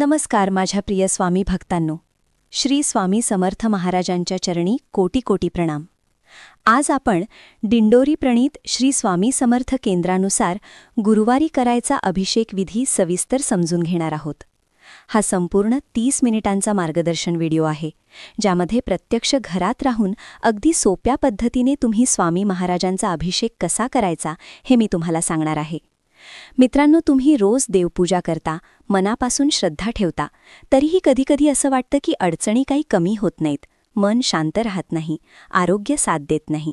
नमस्कार माझ्या प्रिय स्वामी भक्तांनो. श्री स्वामी समर्थ महाराजांच्या चरणी कोटी कोटी प्रणाम. आज आपण दिंडोरी प्रणीत श्री स्वामी समर्थ केंद्रानुसार गुरुवारी करायचा अभिषेक विधी सविस्तर समजून घेणार आहोत. हा संपूर्ण तीस मिनिटांचा मार्गदर्शन व्हिडिओ आहे ज्यामध्ये प्रत्यक्ष घरात राहून अगदी सोप्या पद्धतीने तुम्ही स्वामी महाराजांचा अभिषेक कसा करायचा हे मी तुम्हाला सांगणार आहे. मित्रांनो तुम्ही रोज देवपूजा करता मनापासून श्रद्धा ठेवता तरीही कधीकधी असं वाटतं की अडचणी काही कमी होत नाहीत मन शांत राहत नाही आरोग्य साथ देत नाही.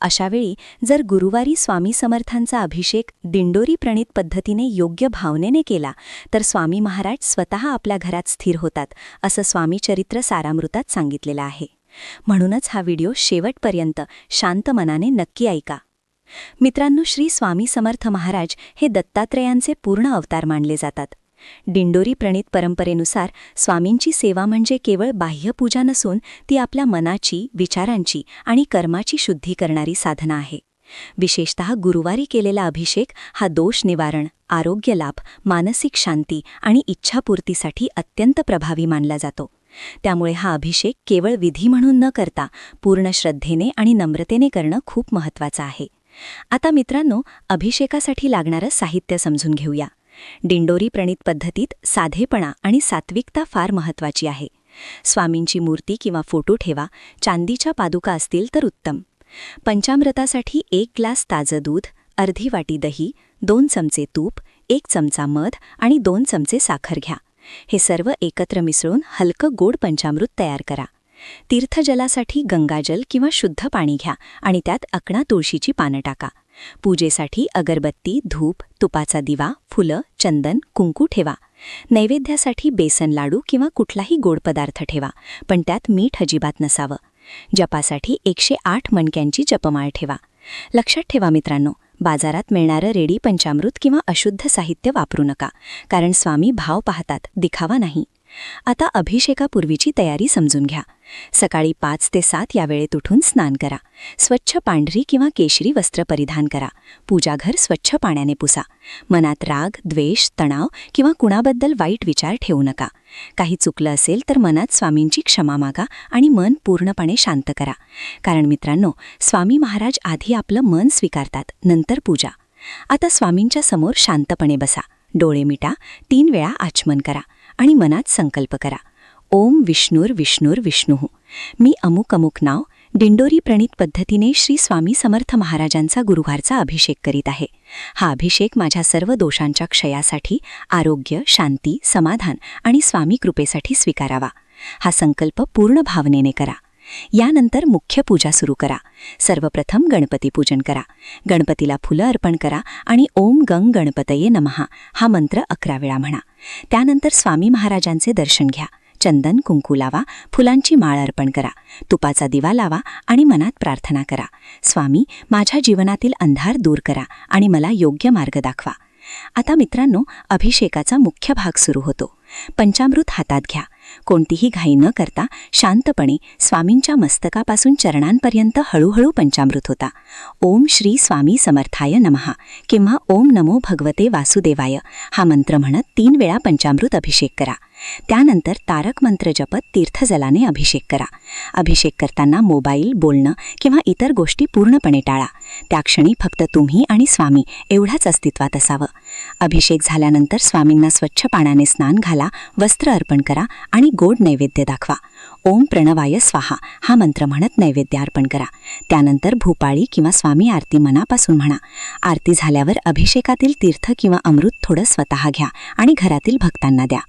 अशावेळी जर गुरुवारी स्वामी समर्थांचा अभिषेक दिंडोरी प्रणित पद्धतीने योग्य भावनेने केला तर स्वामी महाराज स्वतः आपल्या घरात स्थिर होतात असं स्वामी चरित्र सारामृतात सांगितलेलं आहे. म्हणूनच हा व्हिडिओ शेवटपर्यंत शांत मनाने नक्की ऐका. मित्रांनो श्री स्वामी समर्थ महाराज हे दत्तात्रेयांचे पूर्ण अवतार मानले जातात. दिंडोरी प्रणित परंपरेनुसार स्वामींची सेवा म्हणजे केवळ बाह्यपूजा नसून ती आपल्या मनाची विचारांची आणि कर्माची शुद्धी करणारी साधना आहे. विशेषत गुरुवारी केलेला अभिषेक हा दोष निवारण आरोग्य लाभ मानसिक शांती आणि इच्छापूर्तीसाठी अत्यंत प्रभावी मानला जातो. त्यामुळे हा अभिषेक केवळ विधी म्हणून न करता पूर्ण श्रद्धेने आणि नम्रतेने करणं खूप महत्त्वाचं आहे. आता मित्रांनो अभिषेकासाठी लागणारं साहित्य समजून घेऊया. दिंडोरी प्रणित पद्धतीत साधेपणा आणि सात्विकता फार महत्वाची आहे. स्वामींची मूर्ती किंवा फोटो ठेवा चांदीच्या पादुका असतील तर उत्तम. पंचामृतासाठी एक ग्लास ताजं दूध अर्धी वाटी दही दोन चमचे तूप एक चमचा मध आणि दोन चमचे साखर घ्या. हे सर्व एकत्र मिसळून हलकं गोड पंचामृत तयार करा. तीर्थजलासाठी गंगाजल किंवा शुद्ध पाणी घ्या आणि त्यात अकणा तुळशीची पानं टाका. पूजेसाठी अगरबत्ती धूप तुपाचा दिवा फुलं चंदन कुंकू ठेवा. नैवेद्यासाठी बेसन लाडू किंवा कुठलाही गोड पदार्थ ठेवा पण त्यात मीठ अजिबात नसावं. जपासाठी एकशे आठ मणक्यांची जपमाळ ठेवा. लक्षात ठेवा मित्रांनो बाजारात मिळणारं रेडी पंचामृत किंवा अशुद्ध साहित्य वापरू नका कारण स्वामी भाव पाहतात दिखावा नाही. आता अभिषेकापूर्वीची तयारी समजून घ्या. सकाळी पाच ते सात या वेळेत उठून स्नान करा. स्वच्छ पांढरी किंवा केशरी वस्त्र परिधान करा. पूजाघर स्वच्छ पाण्याने पुसा. मनात राग द्वेष तणाव किंवा कुणाबद्दल वाईट विचार ठेवू नका. काही चुकलं असेल तर मनात स्वामींची क्षमा मागा आणि मन पूर्णपणे शांत करा. कारण मित्रांनो स्वामी महाराज आधी आपलं मन स्वीकारतात नंतर पूजा. आता स्वामींच्या समोर शांतपणे बसा. डोळे मिटा तीन वेळा आचमन करा. आणि मनात संकल्प करा. ओम विष्णूर विष्णूर विष्णू. मी अमुक अमुक नाव दिंडोरी प्रणित पद्धतीने श्री स्वामी समर्थ महाराजांचा गुरुवारचा अभिषेक करीत आहे. हा अभिषेक माझ्या सर्व दोषांच्या क्षयासाठी आरोग्य शांती समाधान आणि स्वामी कृपेसाठी स्वीकारावा. हा संकल्प पूर्ण भावनेने करा. यानंतर मुख्य पूजा सुरू करा. सर्वप्रथम गणपती पूजन करा. गणपतीला फुलं अर्पण करा आणि ओम गंग गणपतये नमहा हा मंत्र अकरा वेळा म्हणा. त्यानंतर स्वामी महाराजांचे दर्शन घ्या. चंदन कुंकू लावा फुलांची माळ अर्पण करा. तुपाचा दिवा लावा आणि मनात प्रार्थना करा. स्वामी माझ्या जीवनातील अंधार दूर करा आणि मला योग्य मार्ग दाखवा. आता मित्रांनो अभिषेकाचा मुख्य भाग सुरू होतो. पंचामृत हातात घ्या. कोणतीही घाई न करता शांतपणे स्वामींच्या मस्तकापासून चरणांपर्यंत हळूहळू पंचामृत होता. ओम श्री स्वामी समर्थाय नमहा किंवा ओम नमो भगवते वासुदेवाय. हा मंत्र म्हणत तीन वेळा पंचामृत अभिषेक करा. त्यानंतर तारक मंत्र जपत तीर्थजलाने अभिषेक करा. अभिषेक करताना मोबाईल बोलणं किंवा इतर गोष्टी पूर्णपणे टाळा. त्या क्षणी फक्त तुम्ही आणि स्वामी एवढाच अस्तित्वात असावं. अभिषेक झाल्यानंतर स्वामींना स्वच्छ पाण्याने स्नान घाला वस्त्र अर्पण करा आणि गोड नैवेद्य दाखवा. ओम प्रणवाय स्वाहा हा मंत्र म्हणत नैवेद्य अर्पण करा. त्यानंतर भूपाळी किंवा स्वामी आरती मनापासून म्हणा. आरती झाल्यावर अभिषेकातील तीर्थ किंवा अमृत थोडं स्वतः घ्या आणि घरातील भक्तांना द्या.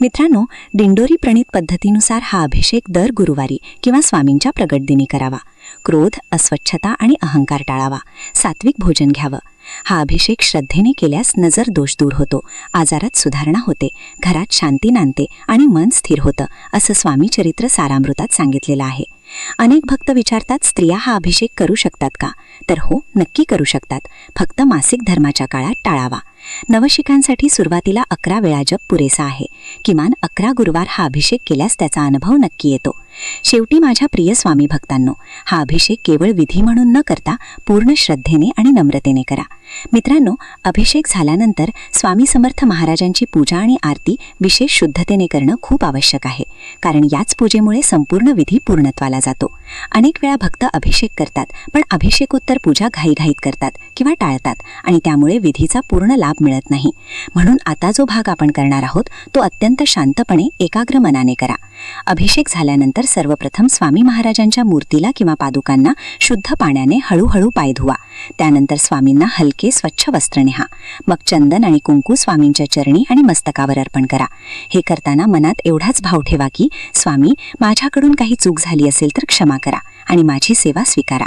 मित्रांनो दिंडोरी प्रणित पद्धतीनुसार हा अभिषेक दर गुरुवारी किंवा स्वामींच्या प्रगटदिनी करावा. क्रोध अस्वच्छता आणि अहंकार टाळावा. सात्विक भोजन घ्यावं. हा अभिषेक श्रद्धेने केल्यास नजर दोष दूर होतो. आजारात सुधारणा होते. घरात शांती नांदते आणि मन स्थिर होतं असं स्वामी चरित्र सारामृतात सांगितलेलं आहे. अनेक भक्त विचारतात स्त्रिया हा अभिषेक करू शकतात का? तर हो नक्की करू शकतात. फक्त मासिक धर्माच्या काळात टाळावा. नवशिकांसाठी सुरुवातीला अकरा वेळा जप पुरेसा आहे. किमान अकरा गुरुवार हा अभिषेक केल्यास त्याचा अनुभव नक्की येतो. शेवटी माझ्या प्रिय स्वामी भक्तांनो हा हा अभिषेक केवळ विधी म्हणून न करता पूर्ण श्रद्धेने आणि नम्रतेने करा. मित्रांनो अभिषेक झाल्यानंतर स्वामी समर्थ महाराजांची पूजा आणि आरती विशेष शुद्धतेने करणं खूप आवश्यक आहे. कारण याच पूजेमुळे संपूर्ण विधी पूर्णत्वाला जातो. अनेक वेळा भक्त अभिषेक करतात पण अभिषेकोत्तर पूजा घाईघाईत करतात किंवा टाळतात आणि त्यामुळे विधीचा पूर्ण लाभ मिळत नाही. म्हणून आता जो भाग आपण करणार आहोत तो अत्यंत शांतपणे एकाग्र मनाने करा. अभिषेक झाल्यानंतर सर्वप्रथम स्वामी महाराजांच्या मूर्तीला किंवा पादुकांना शुद्ध पाण्याने हळूहळू पाय धुवा. त्यानंतर स्वामींना हलके स्वच्छ वस्त्र नेहा. मग चंदन आणि कुंकू स्वामींच्या चरणी आणि मस्तकावर अर्पण करा. हे करताना मनात एवढाच भाव ठेवा की स्वामी माझ्याकडून काही चूक झाली असेल तर क्षमा करा. आणि माझी सेवा स्वीकारा.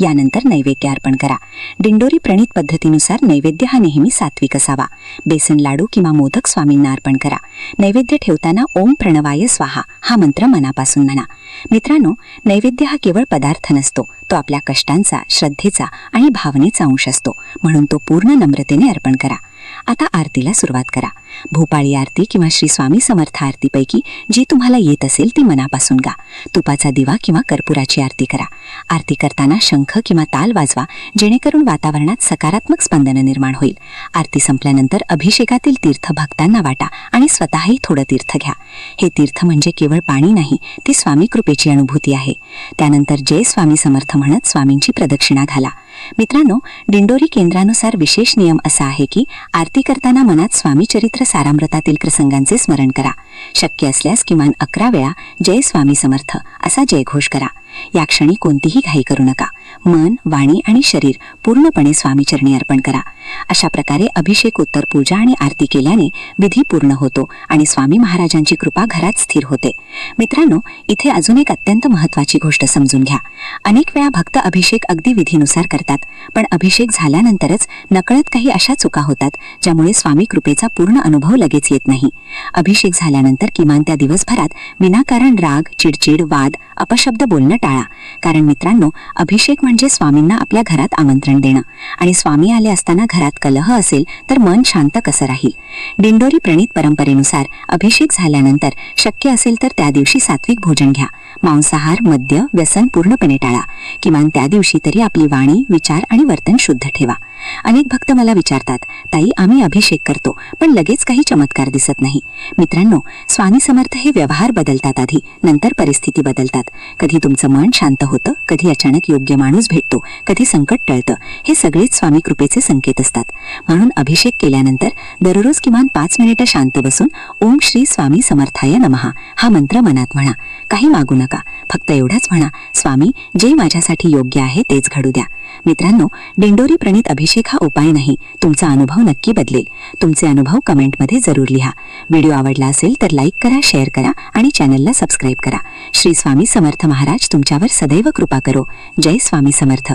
यानंतर नैवेद्य अर्पण करा. दिंडोरी प्रणित पद्धतीनुसार नैवेद्य हा नेहमी सात्विक असावा. बेसन लाडू किंवा मोदक स्वामींना अर्पण करा. नैवेद्य ठेवताना ओम प्रणवाय स्वाहा हा मंत्र मनापासून म्हणा. मित्रांनो नैवेद्य हा केवळ पदार्थ नसतो तो आपल्या कष्टांचा श्रद्धेचा आणि भावनेचा अंश असतो. म्हणून तो पूर्ण नम्रतेने अर्पण करा. आता आरतीला सुरुवात करा. भोपाळी आरती किंवा श्री स्वामी समर्थ आरतीपैकी जी तुम्हाला येत असेल ती मनापासून गा. तुपाचा दिवा किंवा कर्पुराची आरती करा. आरती करताना शंख किंवा ताल वाजवा जेणेकरून वातावरणात सकारात्मक स्पंदन निर्माण होईल. आरती संपल्यानंतर अभिषेकातील तीर्थ भक्तांना वाटा आणि स्वतःही थोडं तीर्थ घ्या. हे तीर्थ म्हणजे केवळ पाणी नाही ती स्वामी कृपेची अनुभूती आहे. त्यानंतर जय स्वामी समर्थ म्हणत स्वामींची प्रदक्षिणा घाला. मित्रांनो दिंडोरी केंद्रानुसार विशेष नियम असा आहे की आरती करताना मनात स्वामी चरित्र सारामृतातील प्रसंगांचे स्मरण करा. शक्य असल्यास किमान अकरा वेळा जय स्वामी समर्थ असा जयघोष करा. या क्षणी कोणतीही घाई करू नका. मन वाणी आणि शरीर पूर्णपणे स्वामीचरणी अर्पण करा. अशा प्रकारे अभिषेक उत्तर पूजा आणि आरती केल्याने विधी पूर्ण होतो आणि स्वामी महाराजांची कृपा घरात स्थिर होते. मित्रांनो इथे अजून एक अत्यंत महत्वाची गोष्ट समजून घ्या. अनेक वेळा भक्त अभिषेक अगदी विधीनुसार करतात पण अभिषेक झाल्यानंतरच नकळत काही अशा चुका होतात ज्यामुळे स्वामी कृपेचा पूर्ण अनुभव लगेच येत नाही. अभिषेक झाल्यानंतर किमान त्या दिवसभरात विनाकारण राग चिडचिड वाद अपशब्द बोलणं टाळा. कारण मित्रांनो अभिषेक म्हणजे स्वामींना आपल्या घरात आमंत्रण देणं. आणि स्वामी आले असताना घरात कलह असेल तर मन शांत कसं राहील? दिंडोरी प्रणित परंपरेनुसार अभिषेक झाल्यानंतर शक्य असेल तर त्या दिवशी सात्विक भोजन घ्या. मांसाहार मद्य व्यसन पूर्णपणे टाळा. किमान त्या दिवशी तरी आपली वाणी विचार आणि वर्तन शुद्ध ठेवा. अनेक भक्त मला विचारतात ताई आम्ही अभिषेक करतो पण लगेच काही चमत्कार दिसत नाही. मित्रांनो स्वामी समर्थ हे व्यवहार बदलतात आधी नंतर परिस्थिती बदलतात. कधी तुमचं मन शांत होतं कधी अचानक योग्य माणूस भेटतो कधी संकट टळतं हे सगळेच स्वामी कृपेचे संकेत असतात. म्हणून अभिषेक केल्यानंतर दररोज किमान पाच मिनिटं शांत बसून ओम श्री स्वामी समर्थाय नमहा हा मंत्र मनात म्हणा. काही मागू नका. फक्त एवढंच म्हणा स्वामी जे माझ्यासाठी योग्य आहे तेच घडू द्या. मित्रांनो दिंडोरी प्रणित अभिषेक हा उपाय नाही. तुमचा अनुभव नक्की बदलेल. तुमचे अनुभव कमेंटमध्ये जरूर लिहा. व्हिडिओ आवडला असेल तर लाईक करा शेअर करा आणि चॅनलला सबस्क्राईब करा. श्री स्वामी समर्थ महाराज तुमच्यावर सदैव कृपा करो. जय स्वामी समर्थ.